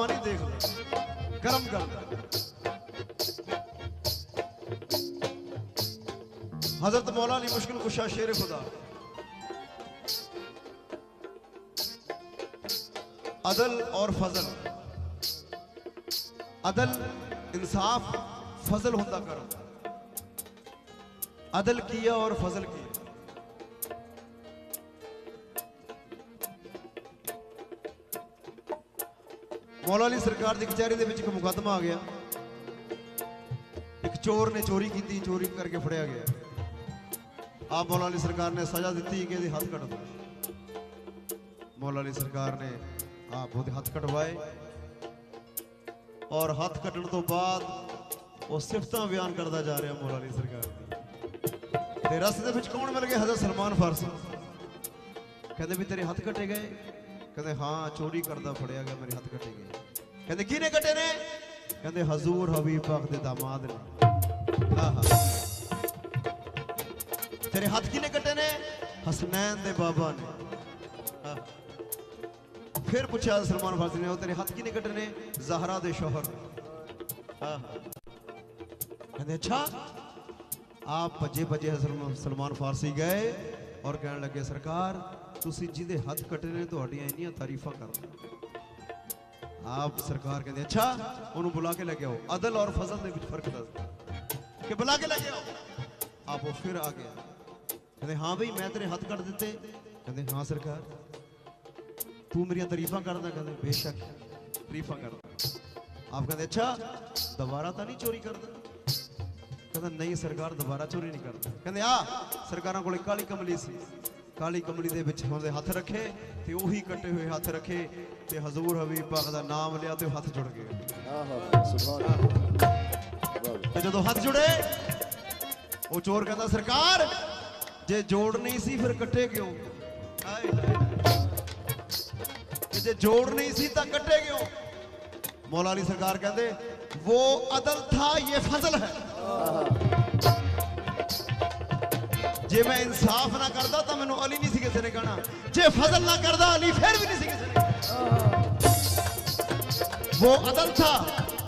पानी देख लो। गरम गरम हज़रत मौलानी मुश्किल कुशा शेर खुदा। अदल और फजल। अदल इंसाफ, फजल होता करो। अदल किया और फजल किया। ਮੌਲਾ ਅਲੀ ਸਰਕਾਰ ਦੀ ਕਚਹਿਰੀ ਦੇ ਵਿੱਚ ਇੱਕ ਮੁਕੱਦਮਾ ਆ ਗਿਆ। ਇੱਕ ਚੋਰ ਨੇ ਚੋਰੀ ਕੀਤੀ, ਚੋਰੀ ਕਰਕੇ ਫੜਿਆ ਗਿਆ। ਆਪ ਮੌਲਾ ਅਲੀ ਸਰਕਾਰ ਨੇ ਸਜ਼ਾ ਦਿੱਤੀ ਕਿ ਇਹਦੇ ਹੱਥ ਕੱਟ। ਦਿਓ ਮੌਲਾ ਅਲੀ ਸਰਕਾਰ ਨੇ ਆਪ ਉਹਦੇ ਹੱਥ ਕਟਵਾਏ ਔਰ ਹੱਥ ਕੱਟਣ ਤੋਂ ਬਾਅਦ ਉਹ ਸਿਫਤਾਂ ਬਿਆਨ ਕਰਦਾ ਜਾ ਰਿਹਾ ਮੌਲਾ ਅਲੀ ਸਰਕਾਰ ਦੀ। ਤੇ ਰਸਤੇ ਦੇ ਵਿੱਚ ਕੌਣ ਮਿਲ ਗਏ ਹਜ਼ਰਤ ਸਲਮਾਨ ਫਾਰਸੀ। ਕਹਿੰਦੇ ਵੀ ਤੇਰੇ ਹੱਥ ਕੱਟੇ ਗਏ। ਕਹਿੰਦੇ ਹਾਂ ਚੋਰੀ ਕਰਦਾ ਫੜਿਆ ਗਿਆ ਮੇਰੇ ਹੱਥ ਕੱਟੇ ਗਏ ਕਹਿੰਦੇ ਕਿਹਨੇ ਕੱਟੇ ਨੇ ਕਹਿੰਦੇ ਹਜ਼ੂਰ ਹਬੀਬ ਪਾਕ ਦੇ ਦਾਮਾਦ ਨੇ ਆਹਾ ਤੇਰੇ ਹੱਥ ਕਿਹਨੇ ਕੱਟੇ ਨੇ ਹਸਨੈਨ ਦੇ ਬਾਬਾ ਨੇ ਆਹ। ਫਿਰ ਪੁੱਛਿਆ ਸਲਮਾਨ ਫਾਰਸੀ ਨੇ ਉਹ ਤੇਰੇ ਹੱਥ ਕਿਹਨੇ ਕੱਟੇ ਨੇ ਜ਼ਹਰਾ ਦੇ ਸ਼ੋਹਰ ਨੇ ਆਹ। ਕਹਿੰਦੇ ਅੱਛਾ ਆਪ ਭੱਜੇ ਭੱਜੇ ਸਲਮਾਨ ਸਲਮਾਨ ਫਾਰਸੀ ਗਏ ਔਰ ਕਹਿਣ ਲੱਗੇ ਸਰਕਾਰ ਤੁਸੀਂ ਜਿਹਦੇ ਹੱਥ ਕੱਟੇ ਨੇ, ਤੁਹਾਡੀਆਂ ਇੰਨੀਆਂ ਤਾਰੀਫਾਂ ਕਰਦਾ ਆਪ ਸਰਕਾਰ ਕਹਿੰਦੇ, ਅੱਛਾ, ਉਹਨੂੰ ਬੁਲਾ ਕੇ ਲੈ ਕੇ ਆਓ। ਅਦਲ ਔਰ ਫਜ਼ਲ ਦੇ ਵਿੱਚ ਫ਼ਰਕ ਦੱਸ ਕਿ ਬੁਲਾ ਕੇ ਲੈ ਕੇ ਆਓ। ਆਪ ਉਹ ਫਿਰ ਆ ਗਿਆ ਕਹਿੰਦੇ, ਹਾਂ ਬਈ, ਮੈਂ ਤੇਰੇ ਹੱਥ ਕੱਟ ਦਿੱਤੇ। ਕਹਿੰਦੇ, ਹਾਂ ਸਰਕਾਰ, ਤੂੰ ਮੇਰੀਆਂ ਤਾਰੀਫਾਂ ਕਰਦਾ। ਕਹਿੰਦੇ, ਬੇਸ਼ੱਕ, ਤਾਰੀਫਾਂ ਕਰਦਾ। ਆਪ ਕਹਿੰਦੇ, ਅੱਛਾ, ਦੁਬਾਰਾ ਤਾਂ ਨਹੀਂ ਚੋਰੀ ਕਰਦਾ? ਕਹਿੰਦਾ, ਨਹੀਂ ਸਰਕਾਰ, ਦੁਬਾਰਾ ਚੋਰੀ ਨਹੀਂ ਕਰਦਾ। ਕਹਿੰਦੇ ਆ ਸਰਕਾਰਾਂ ਕੋਲ ਕਾਲੀ ਕਮਲੀ ਸੀ। ਕਾਲੀ ਕਮਲੀ ਦੇ ਵਿੱਚ ਉਹਦੇ ਹੱਥ ਰੱਖੇ ਤੇ ਉਹੀ ਕੱਟੇ ਹੋਏ ਹੱਥ ਰੱਖੇ ਤੇ ਹਜ਼ੂਰ ਹਬੀਬ ਪਾਕ ਦਾ ਨਾਮ ਲਿਆ ਤੇ ਹੱਥ ਜੁੜ ਗਏ। ਆਹਾ ਸੁਭਾਨ ਅੱਲਾਹ। ਤੇ ਜਦੋਂ ਹੱਥ ਜੁੜੇ ਉਹ ਚੋਰ ਕਹਿੰਦਾ ਸਰਕਾਰ ਜੇ ਜੋੜ ਨਹੀਂ ਸੀ ਫਿਰ ਕੱਟੇ ਕਿਉਂ? ਕਿ ਜੇ ਜੋੜ ਨਹੀਂ ਸੀ ਤਾਂ ਕੱਟੇ ਕਿਉਂ? ਮੌਲਾ ਅਲੀ ਸਰਕਾਰ ਕਹਿੰਦੇ ਉਹ ਅਦਲ ਥਾ ਇਹ ਫਜ਼ਲ ਹੈ। ਜੇ ਮੈਂ ਇਨਸਾਫ ਨਾ ਕਰਦਾ ਤਾਂ ਮੈਨੂੰ ਅਲੀ ਨਹੀਂ ਸੀ ਕਿਸੇ ਨੇ ਕਹਣਾ। ਜੇ ਫਜ਼ਲ ਨਾ ਕਰਦਾ ਅਲੀ ਫਿਰ ਵੀ ਨਹੀਂ ਸੀ ਕਿਸੇ ਨੇ ਉਹ ਅਦਲ ਥਾ।